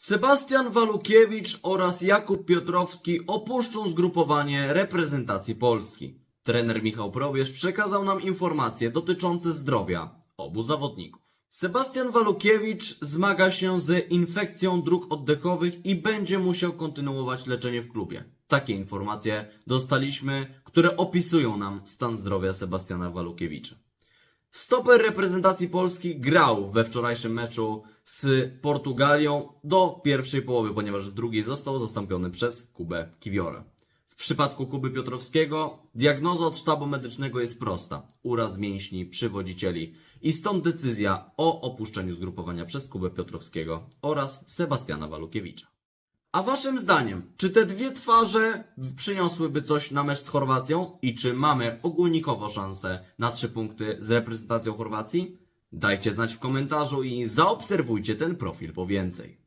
Sebastian Walukiewicz oraz Jakub Piotrowski opuszczą zgrupowanie reprezentacji Polski. Trener Michał Probierz przekazał nam informacje dotyczące zdrowia obu zawodników. Sebastian Walukiewicz zmaga się z infekcją dróg oddechowych i będzie musiał kontynuować leczenie w klubie. Takie informacje dostaliśmy, które opisują nam stan zdrowia Sebastiana Walukiewicza. Stoper reprezentacji Polski grał we wczorajszym meczu z Portugalią do pierwszej połowy, ponieważ w drugiej został zastąpiony przez Kubę Kiwiora. W przypadku Kuby Piotrowskiego diagnoza od sztabu medycznego jest prosta. Uraz mięśni przywodzicieli i stąd decyzja o opuszczeniu zgrupowania przez Kubę Piotrowskiego oraz Sebastiana Walukiewicza. A waszym zdaniem, czy te dwie twarze przyniosłyby coś na mecz z Chorwacją i czy mamy ogólnikowo szansę na trzy punkty z reprezentacją Chorwacji? Dajcie znać w komentarzu i zaobserwujcie ten profil po więcej.